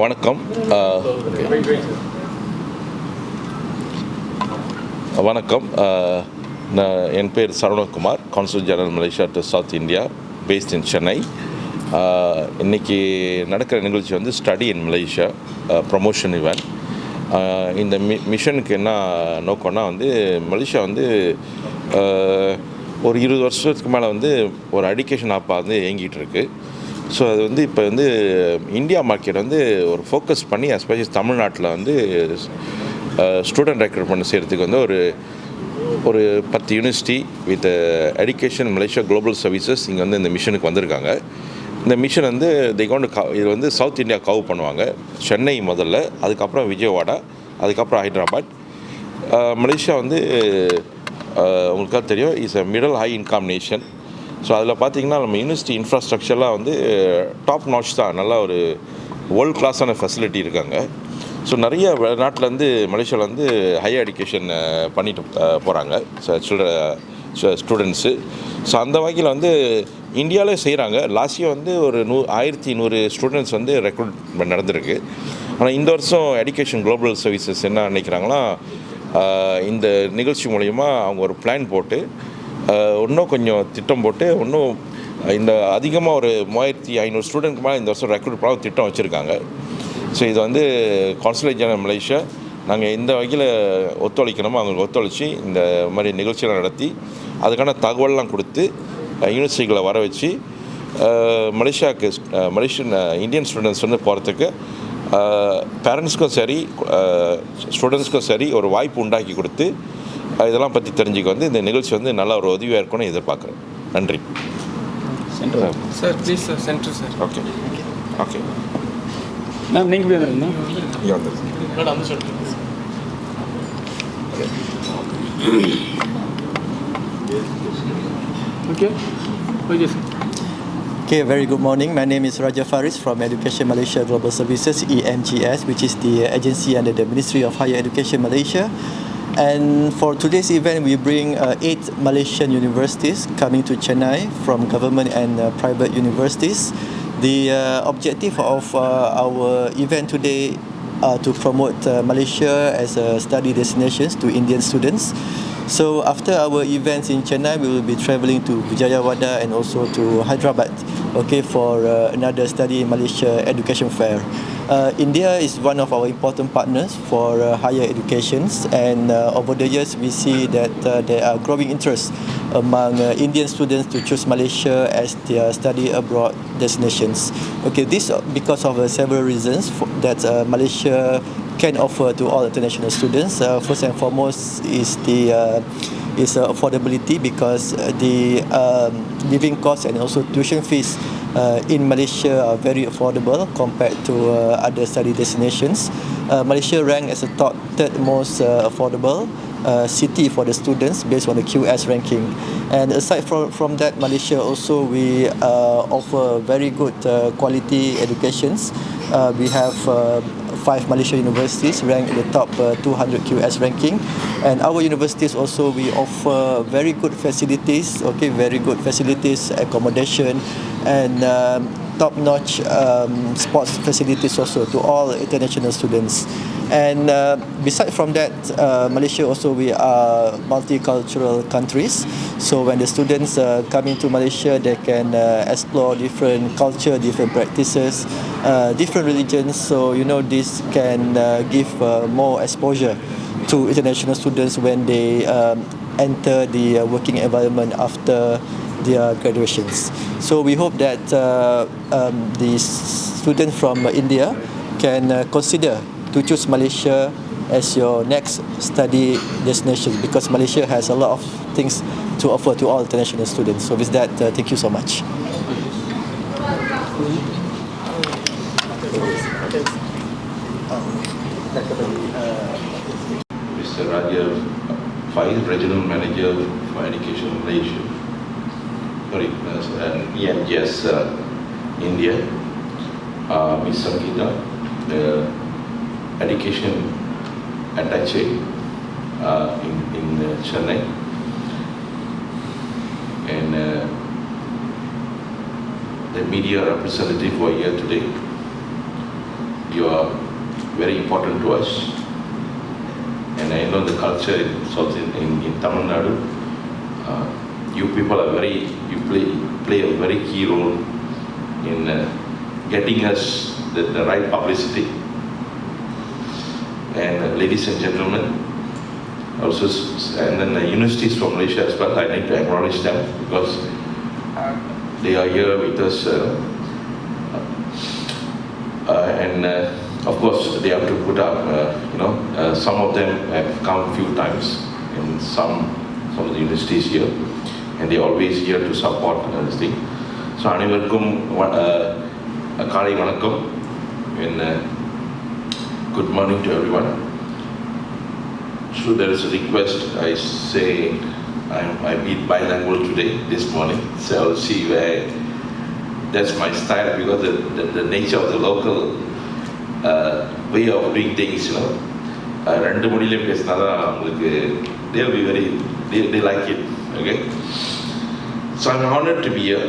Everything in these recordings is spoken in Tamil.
வணக்கம். வணக்கம். நான் என் பேர் Saravanakumar. Consul general Malaysia to south India based in Chennai இன்றைக்கி இன்னைக்கு நடக்கிற நிகழ்ச்சி வந்து study in Malaysia promotion event இந்த மி மிஷனுக்கு என்ன நோக்கம்னா வந்து மலேசியா வந்து ஒரு இருபது வருஷத்துக்கு மேலே வந்து ஒரு அடிக்கேஷன் ஆப்பாக வந்து இயங்கிட்டு ஸோ அது வந்து இப்போ வந்து இந்தியா மார்க்கெட் வந்து ஒரு ஃபோக்கஸ் பண்ணி எஸ்பெஷலி தமிழ்நாட்டில் வந்து ஸ்டூடெண்ட் ரெக்ரூட்மெண்ட் செய்கிறதுக்கு வந்து ஒரு ஒரு பத்து university with education Malaysia global services இங்கே வந்து இந்த மிஷனுக்கு வந்திருக்காங்க. இந்த மிஷன் வந்து தி கொண்டு இது வந்து சவுத் இந்தியா கவ் பண்ணுவாங்க. சென்னை முதல்ல அதுக்கப்புறம் விஜயவாடா அதுக்கப்புறம் ஹைதராபாத். மலேசியா வந்து உங்களுக்காக தெரியும் is a middle high income nation so அதில் பார்த்தீங்கன்னா நம்ம யூனிவர்சிட்டி இன்ஃப்ராஸ்ட்ரக்சர்லாம் வந்து டாப் நாட்ச் தான். நல்லா ஒரு வேர்ல்ட் கிளாஸான ஃபெசிலிட்டி இருக்காங்க. ஸோ நிறைய வெளிநாட்டிலேருந்து மலேசியாவில் வந்து ஹையர் எஜுகேஷன் பண்ணிட்டு போகிறாங்க சில்ட்ர ஸ்டூடெண்ட்ஸு ஸோ அந்த வகையில் வந்து இந்தியாவிலே செய்கிறாங்க லாஸ்ட் இயர் வந்து ஒரு நூ ஆயிரத்தி நூறு ஸ்டூடெண்ட்ஸ் வந்து ரெக்ரூட்மெண்ட் நடந்திருக்கு. ஆனால் இந்த வருஷம் எஜுகேஷன் குளோபல் சர்வீசஸ் என்ன நினைக்கிறாங்கன்னா இந்த நிகழ்ச்சி மூலயமா அவங்க ஒரு பிளான் போட்டு இன்னும் கொஞ்சம் திட்டம் போட்டு இன்னும் இந்த அதிகமாக ஒரு மூவாயிரத்தி ஐநூறு ஸ்டூடெண்ட்க்கு மேலே இந்த வருஷம் ரெக்ரூட் பண்ண திட்டம் வச்சுருக்காங்க. ஸோ இது வந்து கான்சுலேட் ஜெனரல் மலேசியா நாங்கள் எந்த வகையில் ஒத்துழைக்கணுமோ அவங்களுக்கு ஒத்துழைச்சி இந்த மாதிரி நிகழ்ச்சியெலாம் நடத்தி அதுக்கான தகவல்லாம் கொடுத்து யூனிவர்சிட்டிகளை வர வச்சு மலேசியாவுக்கு மலேசியன் இந்தியன் ஸ்டூடெண்ட்ஸ் வந்து போகிறதுக்கு பேரண்ட்ஸ்க்கும் சரி ஸ்டூடெண்ட்ஸ்க்கும் சரி ஒரு வாய்ப்பு உண்டாக்கி கொடுத்து இதெல்லாம் பற்றி தெரிஞ்சுக்க வந்து இந்த நிகழ்ச்சி வந்து நல்ல ஒரு உதவியாக இருக்கும்னு எதிர்பார்க்குறேன் நன்றி sir please sir centre sir okay okay ma'am நீங்கள் எப்படி வந்துருங்க okay okay sir Okay, very good morning. My name is Raja Faris from Education Malaysia Global Services, EMGS, which is the agency under the Ministry of Higher Education Malaysia. And for today's event, we bring uh, eight Malaysian universities coming to Chennai from government and uh, private universities. The uh, objective of uh, our event today uh, to promote uh, Malaysia as a study destination to Indian students. So after our events in Chennai, we will be traveling to Vijayawada and also to Hyderabad, okay, for uh, another study in Malaysia education fair. Uh, India is one of our important partners for uh, higher educations, and uh, over the years we see that uh, there are growing interest among uh, Indian students to choose Malaysia as their study abroad destinations. Okay, this uh, because of several reasons for, that Malaysia can offer to all international students. First and foremost is the is affordability because the um, living costs and also tuition fees uh, in Malaysia are very affordable compared to uh, other study destinations. Uh, Malaysia ranked as the top third most uh, affordable uh, city for the students based on the QS ranking. And aside from, from that, Malaysia also we uh, offer very good uh, quality educations. Uh, we have uh, five Malaysia universities ranked in the top uh, 200 QS ranking, and our universities also we offer very good facilities. Okay, very good facilities, accommodation, and um, top-notch um, sports facilities also to all international students. And uh, from that, uh, Malaysia also we are multicultural countries. So when the students uh, come into Malaysia, they can uh, explore different culture, different practices, uh, different religions. So you know this can uh, give uh, more exposure to international students when they um, enter the uh, working environment after their graduations. So we hope that uh, um, the students from India can uh, consider to choose Malaysia as your next study destination because Malaysia has a lot of things to offer to all international students. So with that, uh, thank you so much. Mr. Rajev, Vice Regional Manager for Education Malaysia. Sorry, uh, and EMGS uh, India. Uh, Ms. Sangeeta, the Education Attaché uh, in, in uh, Chennai. And uh, the media representative who are here today. you are very important to us. And I know the culture in South in, in, in Tamil Nadu. Uh, you people are very, you play, play a very key role in uh, getting us the, the right publicity And uh, ladies and gentlemen, also, s- and then the universities from Malaysia as well, I need to acknowledge them because they are here with us. Uh, uh, and uh, of course, they have to put up, uh, you know, uh, some of them have come few times in some, some of the universities here, and they're always here to support uh, this thing. So, அனைவருக்கும் வ- uh, காலை வணக்கம் and uh, good morning to everyone. So there is a request, I say, I'm, I be bilingual today, this morning, so I'll see where, that's my style because the, the, the nature of the local uh, way of doing things, you know. Uh, ரெண்டு மொழியிலையும் பேசினா தான் அவங்களுக்கு they'll be very, they, they like it, okay? So I'm honored to be here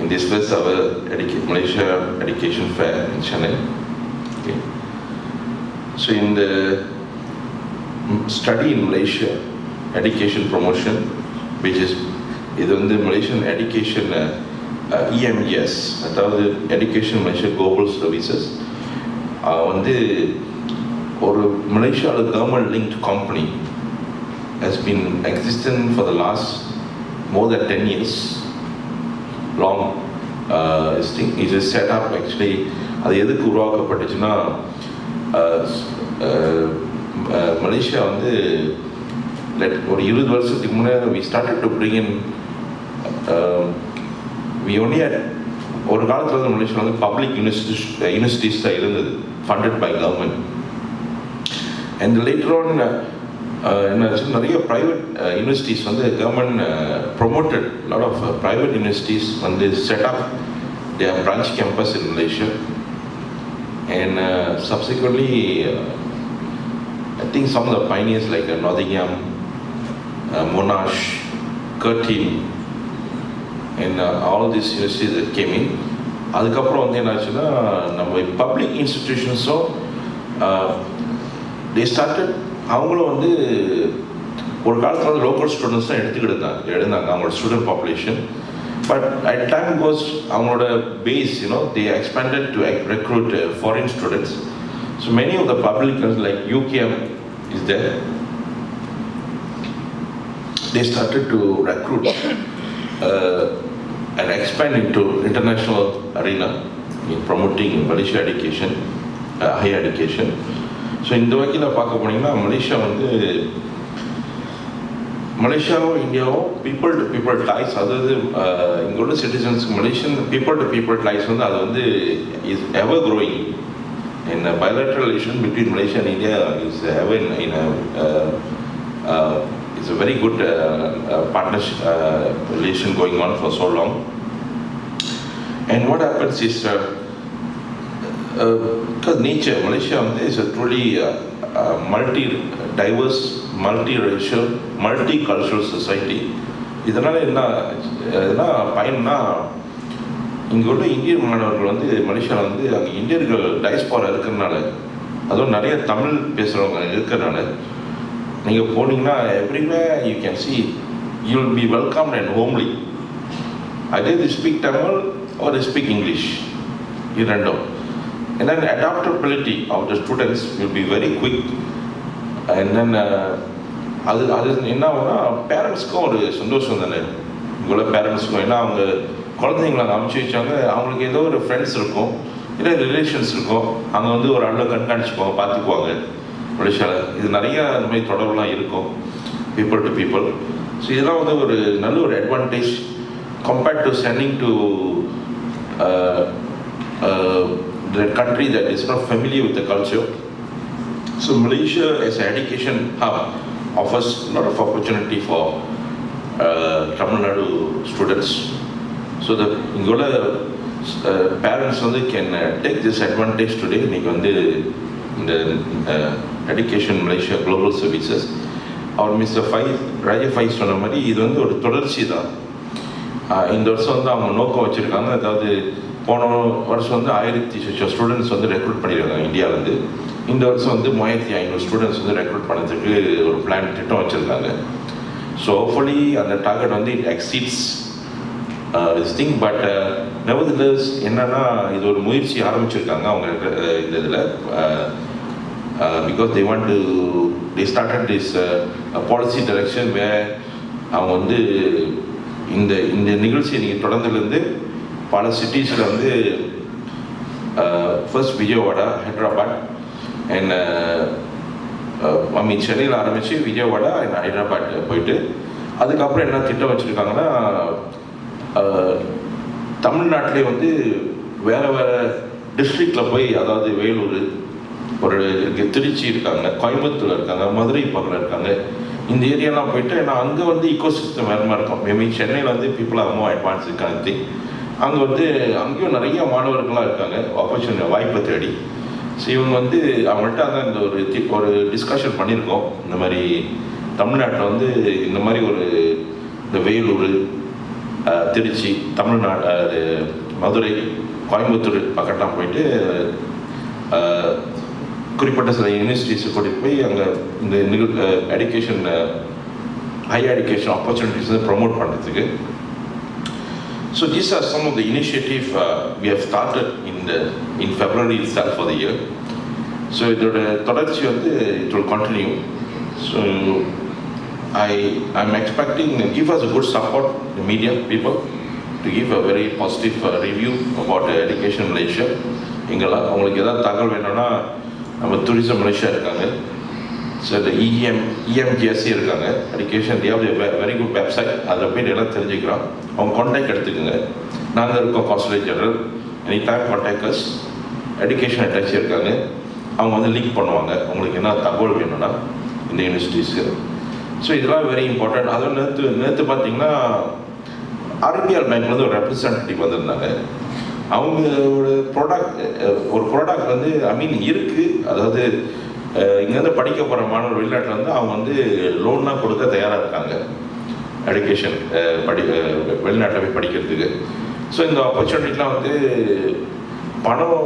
in this first ever educa- Malaysia Education Fair in Chennai. Okay. So இந்த study in in Malaysia, education promotion, is இது வந்து மலேசியன் எடுக்கேஷன் இஎம்எஸ் அதாவது எடுக்கேஷன் மலேசியா குளோபல் சர்வீசஸ் வந்து ஒரு மலேசியாவில் government linked company has been existent for the last more than ten years long is it is set up actually அது எதுக்கு உருவாக்கப்பட்டுச்சுன்னா மலேசியா வந்து let ஒரு இருபது வருஷத்துக்கு முன்னாடி we started to bring in we only ஒரு காலத்தில் வந்து மலேசியா வந்து பப்ளிக் யூனிவர்சிட்டி யூனிவர்சிட்டிஸ் தான் இருந்தது funded by government and later on என்ன நிறைய ப்ரைவேட் யூனிவர்சிட்டிஸ் வந்து government promoted lot of private universities வந்து set up their branch campus in Malaysia and subsequently I the some like the pioneers like Monash, Monash and uh, all uh, uh, uh, these universities that came in. அதுக்கப்புறம் வந்து என்னாச்சுன்னா நம்ம பப்ளிக் இன்ஸ்டிடியூஷன்ஸும் தே ஸ்டார்டட் அவங்களும் வந்து ஒரு காலத்தில் வந்து லோக்கல் ஸ்டூடெண்ட்ஸ் தான் எடுத்துக்கிட்டு இருந்தாங்க எழுந்தாங்க அவங்களோட student population but at time goes அவங்களோட base you know they expanded to recruit foreign students so many of the public like UKM is there they started to recruit uh, and expand into international arena in promoting Malaysia education, uh, higher education. So இந்த வகையில் பார்க்க போனீங்கன்னா மலேசியா வந்து மலேசியாவும் இந்தியாவும் பீப்புள் டு பீப்புள் டாய்ஸ் அதாவது uh, இங்க உள்ள சிட்டிசன்ஸ்க்கு Malaysian people to people ties வந்து அது வந்து is ever growing in a bilateral relation between Malaysia and India is ever in, in a uh, uh, it's a very good uh, uh, partnership uh, relation going on for so long. And what happens is uh, uh, multi racial multi cultural society இதனால் என்ன என்ன பயன்னா இங்கே உள்ள இந்திய மாணவர்கள் வந்து மலேசியாவில் வந்து அங்கே இந்தியர்கள் டைஸ்பாரா இருக்கிறனால அதுவும் நிறைய தமிழ் பேசுகிறவங்க இருக்கிறனால நீங்கள் போனீங்கன்னா every way you can see you will be welcome and homely அதே the speak Tamil or speak English இது ரெண்டும். And then adaptability of the students will be very quick. என்னென்ன அது அது என்ன ஆகும்னா பேரண்ட்ஸ்க்கும் ஒரு சந்தோஷம் தானே. இங்குள்ள பேரண்ட்ஸ்க்கும் ஏன்னா அவங்க குழந்தைங்களை அங்கே அமுச்சு வச்சாங்க அவங்களுக்கு ஏதோ ஒரு ஃப்ரெண்ட்ஸ் இருக்கும் இல்லை ரிலேஷன்ஸ் இருக்கும். அங்கே வந்து ஒரு அண்ணன் கண்காணிச்சுக்குவாங்க பார்த்துக்குவாங்க. மலேசியாவில் இது நிறைய இந்த மாதிரி தொடர்புலாம் இருக்கும். பீப்புள் டு பீப்புள் ஸோ இதெல்லாம் வந்து ஒரு நல்ல ஒரு advantage compared to sending to the country that is not familiar with the culture So Malaysia as an education hub offers a lot of opportunity for uh, Tamil Nadu students. So the இங்குள்ள uh, பேரண்ட்ஸ் வந்து can take this advantage today இன்னைக்கு வந்து இந்த எடுகேஷன் மலேசியா குளோபல் சர்வீசஸ் அவர் மிஸ்டர் ஃபை ராஜ ஃபை சொன்ன மாதிரி இது வந்து ஒரு தொடர்ச்சி தான். இந்த வருஷம் வந்து அவங்க நோக்கம் வச்சுருக்காங்க. அதாவது போன வருஷம் வந்து ஆயிரத்தி ஸ்டூடெண்ட்ஸ் வந்து ரெக்ரூட் பண்ணியிருக்காங்க இந்தியாவிலேருந்து. இந்த வருஷம் வந்து மூவாயிரத்தி ஐநூறு ஸ்டூடெண்ட்ஸ் வந்து ரெக்ரூட் பண்ணதுக்கு ஒரு பிளான் திட்டம் வச்சுருக்காங்க ஸோ ஹோப்ஃபுல்லி அந்த டார்கெட் வந்து it exceeds this thing but nevertheless என்னன்னா இது ஒரு முயற்சி ஆரம்பிச்சிருக்காங்க அவங்க uh, இந்த இதில். Because they want to they started this policy direction way அவங்க வந்து இந்த இந்த நிகழ்ச்சியை நீங்கள் தொடர்ந்துலேருந்து பல சிட்டிஸில் வந்து uh, ஃபர்ஸ்ட் விஜயவாடா ஹைதராபாத் என்னை மீன் uh, uh, சென்னையில் ஆரம்பித்து விஜயவாடா என்ன ஹைதராபாத் போயிட்டு அதுக்கப்புறம் என்ன திட்டம் வச்சுருக்காங்கன்னா தமிழ்நாட்டிலே வந்து வேறு வேறு டிஸ்ட்ரிக்டில் போய் அதாவது வேலூர் ஒரு திருச்சி இருக்காங்க கோயம்புத்தூர் இருக்காங்க மதுரை பக்கம் இருக்காங்க. இந்த ஏரியாலாம் போயிட்டு ஏன்னா அங்கே வந்து இக்கோ சிஸ்டம் வேறு மாதிரி இருக்கும். மேபி சென்னையில் வந்து பீப்புள் ஆர் மோ அட்வான்ஸ் இருக்காங்க அங்கே வந்து அங்கேயும் நிறைய மாணவர்களாக இருக்காங்க ஆப்பர்ச்சுனிட்டி வாய்ப்பை தேடி. ஸோ இவங்க வந்து அவங்கள்ட்ட அதான் இந்த ஒரு தி- ஒரு டிஸ்கஷன் பண்ணியிருக்கோம். இந்த மாதிரி தமிழ்நாட்டில் வந்து இந்த மாதிரி ஒரு இந்த வேலூர் திருச்சி தமிழ்நாடு அது மதுரை கோயம்புத்தூர் பக்கம்லாம் போயிட்டு குறிப்பிட்ட சில யூனிவர்சிட்டிஸை கூட்டிகிட்டு போய் அங்கே இந்த நிகழ் education higher education opportunities promote பண்ணுறதுக்கு So these are some of the initiative uh, we have started in the in February itself for the year. So இதோட தொடர்ச்சி வந்து it will continue. So I I'm expecting give us a good support the media people to give a very positive uh, review about uh, education Malaysia. எங்கெல்லாம் அவங்களுக்கு ஏதாவது தகவல் வேணும்னா நம்ம டூரிசம் மலேசியா இருக்காங்க ஸோ இந்த E இஎம் இஎம்ஜிஎஸ்சி இருக்காங்க education they have a very good website அதில் போயிட்டு எல்லாம் தெரிஞ்சுக்கிறோம் அவங்க காண்டாக்ட் எடுத்துக்கோங்க. நாங்கள் இருக்கோம் consulate general any time contactors education attache இருக்காங்க. அவங்க வந்து லிங்க் பண்ணுவாங்க. உங்களுக்கு என்ன தகவல் வேணும்னா இந்த யூனிவர்சிட்டிஸ்க்கு ஸோ இதெல்லாம் வெரி இம்பார்ட்டன்ட் அதுவும் நேற்று நேற்று பார்த்தீங்கன்னா ஆர்பிஆர் பேங்க்லேருந்து ஒரு ரெப்ரசன்டேட்டிவ் வந்திருந்தாங்க. அவங்களோட ப்ராடக்ட் ஒரு ப்ராடக்ட் வந்து ஐ மீன் இருக்குது அதாவது இங்கேருந்து படிக்க போகிற மாணவர் வெளிநாட்டில் வந்து அவங்க வந்து லோன்லாம் கொடுக்க தயாராக இருக்காங்க. எடுகேஷன் uh, படி uh, வெளிநாட்டில் போய் படிக்கிறதுக்கு. ஸோ இந்த ஆப்பர்ச்சுனிட்டிலாம் வந்து பணம்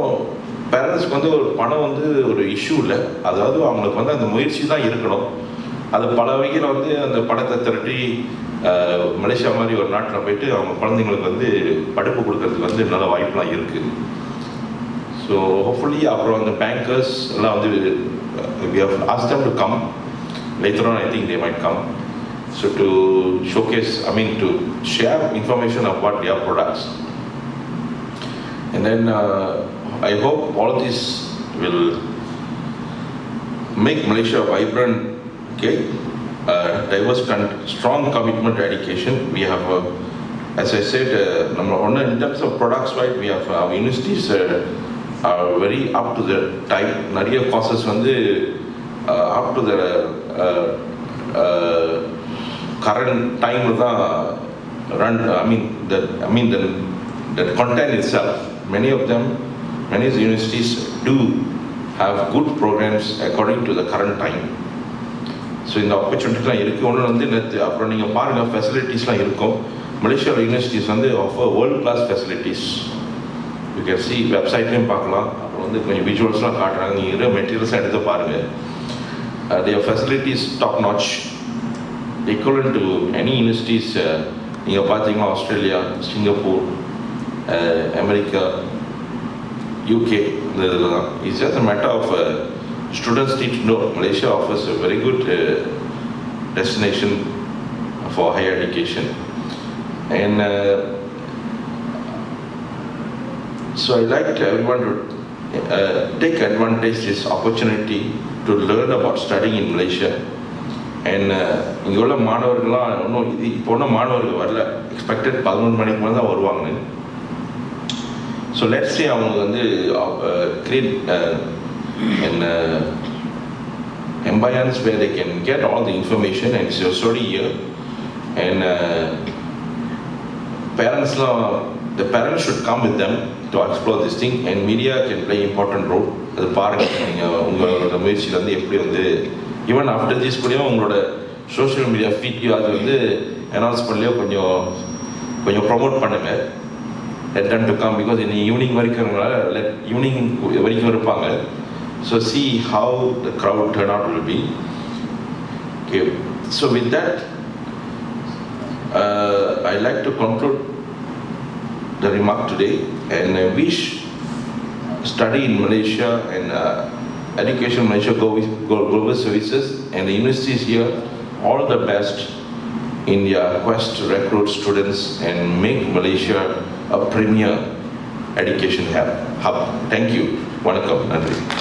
பேரண்ட்ஸ்க்கு வந்து ஒரு பணம் வந்து ஒரு இஷ்யூ இல்லை. அதாவது அவங்களுக்கு வந்து அந்த முயற்சி தான் இருக்கணும். அது பல வகையில் வந்து அந்த பணத்தை திரட்டி மலேசியா மாதிரி ஒரு நாட்டில் போயிட்டு அவங்க குழந்தைங்களுக்கு வந்து படிப்பு கொடுக்கறதுக்கு வந்து நல்ல வாய்ப்புலாம் இருக்குது ஸோ ஹோப்ஃபுல்லி அப்புறம் அந்த பேங்கர்ஸ் எல்லாம் வந்து we have ask them to come. Come So to showcase, I mean to share information about their products. And then uh, I hope all this will make Malaysia vibrant, okay? Uh, diverse, con- strong commitment education. We have, uh, as I said, uh, number one, in terms of products, right, we have uh, our universities uh, are very up to the type. Nadia courses on up to the current time தான் run I mean the I mean the the content itself. Many of them many of the universities do have good programs according to the current time. So இந்த ஆப்பர்ச்சுனிட்டிலாம் இருக்குது ஒன்று வந்து நேற்று அப்புறம் நீங்கள் பாருங்கள் ஃபெசிலிட்டிஸ்லாம் இருக்கும். மலேசியாவில் யூனிவர்சிட்டிஸ் வந்து offer world class facilities you can see வெப்சைட்லேயும் பார்க்கலாம். அப்புறம் வந்து கொஞ்சம் விஜுவல்ஸ்லாம் காட்டுறாங்க. நீங்கள் மெட்டீரியல்ஸ்லாம் எடுத்து பாருங்கள் their facilities top notch equivalent to any universities நீங்கள் பார்த்தீங்கன்னா ஆஸ்திரேலியா சிங்கப்பூர் அமெரிக்கா யூகே இந்த இதில் தான் it's just matter of students need know Malaysia offers a very good destination for higher education and uh, so I like everyone to uh, take advantage this opportunity to learn about studying in Malaysia And இங்கே உள்ள மாணவர்கள்லாம் இன்னும் இது இப்போ ஒன்றும் மாணவர்கள் வரல எக்ஸ்பெக்டட் பதினொன்று மணிக்கு மேலே தான் வருவாங்க ஸோ லெட்ஸ் சே அவங்க வந்து create and environments where they can get all the information and it's your study year and uh, parents now the parents should come with them to explore this thing and media can play important role அது பாருங்க நீங்கள் உங்களோட முயற்சியில் வந்து எப்படி வந்து ஈவன் ஆஃப்டர் ஜீஸ் கூடயும் உங்களோட சோஷியல் மீடியா ஃபீட்லையோ அது வந்து அனௌன்ஸ் பண்ணலையோ கொஞ்சம் கொஞ்சம் ப்ரொமோட் பண்ணுங்கள் let them to come because இன்னி ஈவினிங் வரைக்கும் லெட் ஈவினிங் வரைக்கும் இருப்பாங்க so see how the crowd turn out will be okay so with that I like to conclude the remark today and I wish study in Malaysia and uh, Education Malaysia Global Services and the universities here all the best in their quest to recruit students and make Malaysia a premier education hub. Thank you. Welcome.